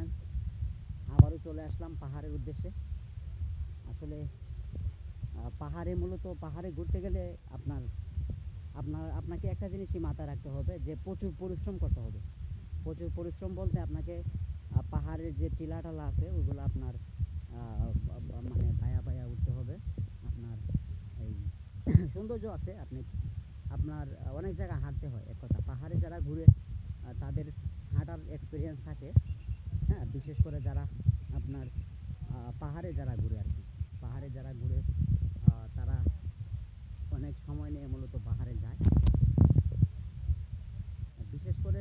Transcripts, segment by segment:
Friends আবারও চলে আসলাম পাহাড়ের উদ্দেশ্যে। আসলে পাহাড়ে মূলত, পাহাড়ে ঘুরতে গেলে আপনার আপনার, আপনাকে একটা জিনিসই মাথায় রাখতে হবে যে প্রচুর পরিশ্রম করতে হবে। প্রচুর পরিশ্রম বলতে আপনাকে পাহাড়ের যে টিলা টালা আছে, ওগুলো আপনার মানে বায়া বায়া উঠতে হবে। আপনার এই সৌন্দর্য আছে, আপনি, আপনার অনেক জায়গায় হাঁটতে হয়, এক কথা। পাহাড়ে যারা ঘুরে তাদের হাঁটার এক্সপিরিয়েন্স থাকে। হ্যাঁ বিশেষ করে যারা আপনার পাহাড়ে যারা ঘুরে আর কি, পাহাড়ে যারা ঘুরে তারা অনেক সময় নিয়ে মূলত পাহাড়ে যায়। বিশেষ করে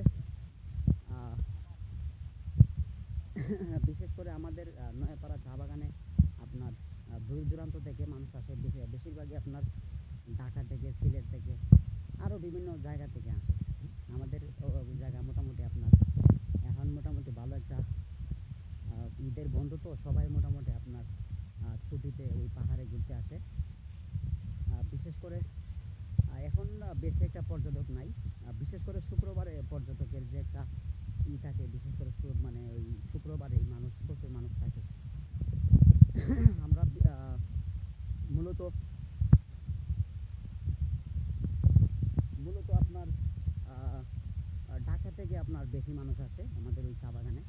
বিশেষ করে আমাদের নয়াপাড়া চা বাগানে আপনার দূর দূরান্ত থেকে মানুষ আসে। বেশি- বেশিরভাগই আপনার ঢাকা থেকে, সিলেট থেকে আরও বিভিন্ন জায়গা থেকে আসে আমাদের ও- ওই জায়গা মোটামুটি আপনার এখন মোটামুটি ভালো একটা আহ, ঈদের বন্ধ তো সবাই মোটামুটি আপনার ছুটিতে ওই পাহাড়ে ঘুরতে আসে। বিশেষ করে এখন বেশি একটা পর্যটক নাই। বিশেষ করে শুক্রবারে পর্যটকের যে একটা ই থাকে, বিশেষ করে মানে ওই শুক্রবারে মানুষ, প্রচুর মানুষ থাকে। আমরা মূলত মূলত আপনার ঢাকা থেকে আপনার বেশি মানুষ আসে আমাদের ওই চা বাগানে।